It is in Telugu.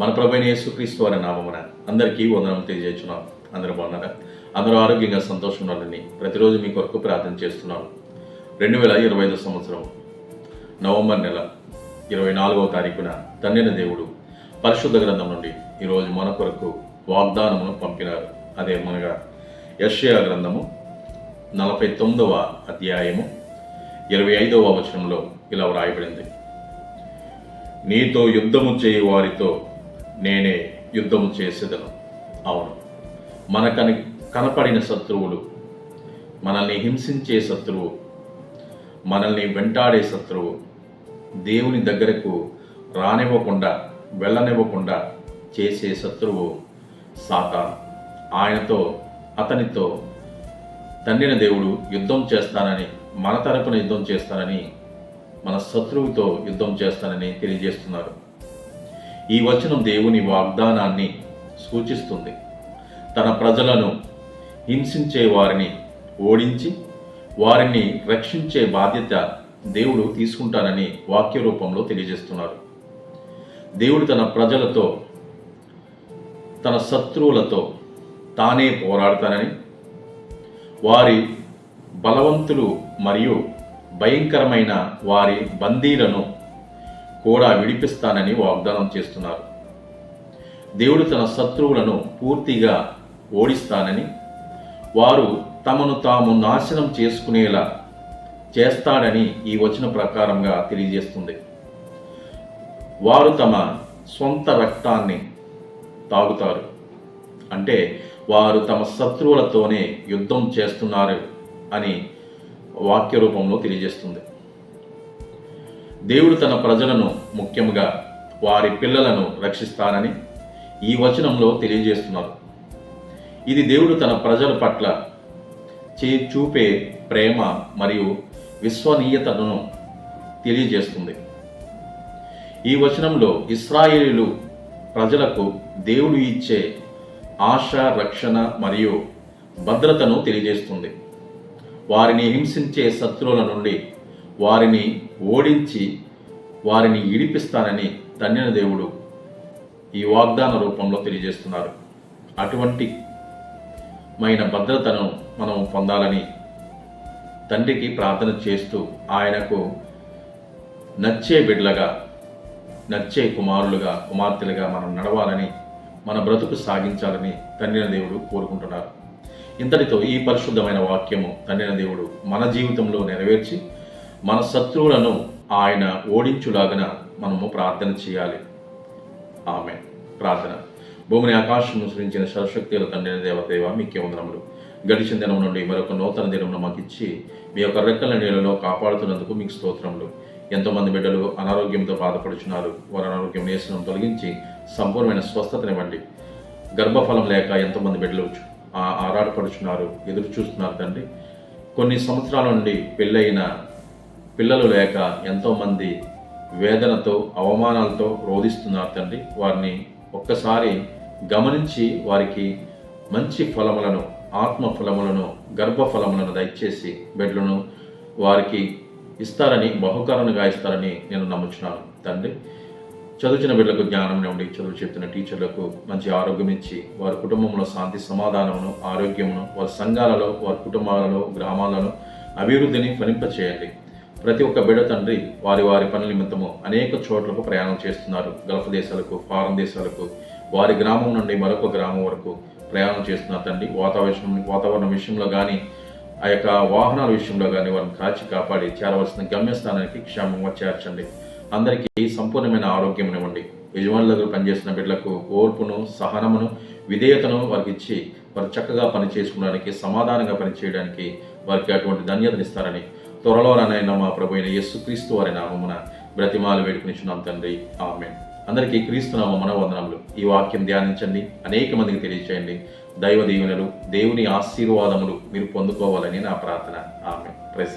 మన ప్రభైన యేసుక్రీస్తు అనే నామమున అందరికీ వందనం తెలియజేస్తున్నాం. అందరూ బాగున్నారా? అందరూ ఆరోగ్యంగా సంతోషంగా ఉండాలని ప్రతిరోజు మీ కొరకు ప్రార్థన చేస్తున్నాం. రెండు వేల ఇరవై ఐదు సంవత్సరం నవంబర్ నెల ఇరవై నాలుగవ తారీఖున తండ్రిన దేవుడు పరిశుద్ధ గ్రంథం నుండి ఈరోజు మన కొరకు వాగ్దానమును పంపినారు. అదే మనగా యశ్యా గ్రంథము నలభై తొమ్మిదవ అధ్యాయము ఇరవై ఐదవ వచనంలో ఇలా వ్రాయబడింది. నీతో యుద్ధము చేయి వారితో నేనే యుద్ధము చేసేదను. అవును. మనకని కనపడిన శత్రువులు మనల్ని హింసించే శత్రువు మనల్ని వెంటాడే శత్రువు దేవుని దగ్గరకు రానివ్వకుండా వెళ్ళనివ్వకుండా చేసే శత్రువు సాతా ఆయనతో అతనితో తండ్రిన దేవుడు యుద్ధం చేస్తానని మన తరపున యుద్ధం చేస్తానని మన శత్రువుతో యుద్ధం చేస్తానని తెలియజేస్తున్నారు. ఈ వచనం దేవుని వాగ్దానాన్ని సూచిస్తుంది. తన ప్రజలను హింసించే వారిని ఓడించి వారిని రక్షించే బాధ్యత దేవుడు తీసుకుంటానని వాక్య రూపంలో తెలియజేస్తున్నారు. దేవుడు తన ప్రజలతో తన శత్రువులతో తానే పోరాడతానని వారి బలవంతులు మరియు భయంకరమైన వారి బందీలను కూడా విడిపిస్తానని వాగ్దానం చేస్తున్నారు. దేవుడు తన శత్రువులను పూర్తిగా ఓడిస్తానని వారు తమను తాము నాశనం చేసుకునేలా చేస్తాడని ఈ వచన ప్రకారంగా తెలియజేస్తుంది. వారు తమ సొంత రక్తాన్ని తాగుతారు. అంటే వారు తమ శత్రువులతోనే యుద్ధం చేస్తున్నారు అని వాక్య రూపంలో తెలియజేస్తుంది. దేవుడు తన ప్రజలను ముఖ్యంగా వారి పిల్లలను రక్షిస్తానని ఈ వచనంలో తెలియజేస్తున్నారు. ఇది దేవుడు తన ప్రజల పట్ల చే చూపే ప్రేమ మరియు విశ్వనీయతను తెలియజేస్తుంది. ఈ వచనంలో ఇస్రాయేలీలు ప్రజలకు దేవుడు ఇచ్చే ఆశ రక్షణ మరియు భద్రతను తెలియజేస్తుంది. వారిని హింసించే శత్రువుల నుండి వారిని ఓడించి వారిని ఇడిపిస్తానని ధన్యన దేవుడు ఈ వాగ్దాన రూపంలో తెలియజేస్తున్నారు. అటువంటి మైన భద్రతను మనం పొందాలని తండ్రికి ప్రార్థన చేస్తూ ఆయనకు నచ్చే బిడ్డలుగా నచ్చే కుమారులుగా కుమార్తెలుగా మనం నడవాలని మన బ్రతుకు సాగించాలని తండ్రిన దేవుడు కోరుకుంటున్నారు. ఇంతటితో ఈ పరిశుద్ధమైన వాక్యము తండ్రిన దేవుడు మన జీవితంలో నెరవేర్చి మన శత్రువులను ఆయన ఓడించులాగన మనము ప్రార్థన చేయాలి. ఆమె ప్రార్థన. భూమిని ఆకాశం సృష్టించిన సరశక్తుల తండ్రి దేవదేవ మీకే వందనములు. గడిచిన దినం నుండి మరొక నూతన దినమును మాకు ఇచ్చి మీ యొక్క రెక్కల నీళ్ళలో కాపాడుతున్నందుకు మీకు స్తోత్రములు. ఎంతోమంది బిడ్డలు అనారోగ్యంతో బాధపడుచున్నారు. వారి అనారోగ్యం నేసనం తొలగించి సంపూర్ణమైన స్వస్థతనివ్వండి గర్భఫలం లేక ఎంతోమంది బిడ్డలు ఆ ఆరాటపడుచున్నారు ఎదురు చూస్తున్నారు తండ్రి. కొన్ని సంవత్సరాల నుండి పెళ్ళైన పిల్లలు లేక ఎంతోమంది వేదనతో అవమానాలతో రోధిస్తున్నారు తండ్రి. వారిని ఒక్కసారి గమనించి వారికి మంచి ఫలములను ఆత్మ ఫలములను గర్భ ఫలములను దయచేసి బిడ్డలను వారికి ఇస్తారని బహుకరణగా ఇస్తారని నేను నమ్ముచున్నాను తండ్రి. చదువుచిన బిడ్డలకు జ్ఞానం నుండి చదువు చెప్తున్న టీచర్లకు మంచి ఆరోగ్యం ఇచ్చి వారి కుటుంబంలో శాంతి సమాధానమును ఆరోగ్యమును వారి సంఘాలలో వారి కుటుంబాలలో గ్రామాలలో అభివృద్ధిని ఫలింపచేయండి. ప్రతి ఒక్క బిడ తండ్రి వారి వారి పనుల నిమిత్తము అనేక చోట్లకు ప్రయాణం చేస్తున్నారు. గల్ఫ్ దేశాలకు ఫారెన్ దేశాలకు వారి గ్రామం నుండి మరొక గ్రామం వరకు ప్రయాణం చేస్తున్నారు తండ్రి. వాతావరణం వాతావరణం విషయంలో కానీ ఆ యొక్క వాహనాల విషయంలో కానీ వారిని కాచి కాపాడి చేరవలసిన గమ్యస్థానానికి క్షేమంగా చేర్చండి అందరికీ సంపూర్ణమైన ఆరోగ్యం ఇవ్వండి. యజమానుల దగ్గర పనిచేసిన బిడ్డలకు ఓర్పును సహనమును విధేయతను వారికి ఇచ్చి వారు చక్కగా పని చేసుకోవడానికి సమాధానంగా పనిచేయడానికి వారికి అటువంటి ధన్యతనిస్తారని త్వరలోనైనా మా ప్రభు అయిన యేసుక్రీస్తు వారి నామమున బ్రతిమాలు వేడుకునిచున్నాం తండ్రి. ఆమె అందరికీ క్రీస్తునామ మనవందనములు. ఈ వాక్యం ధ్యానించండి. అనేక మందికి తెలియచేయండి. దైవ దీవెనలు దేవుని ఆశీర్వాదములు మీరు పొందుకోవాలని నా ప్రార్థన. ఆమె ప్రెస్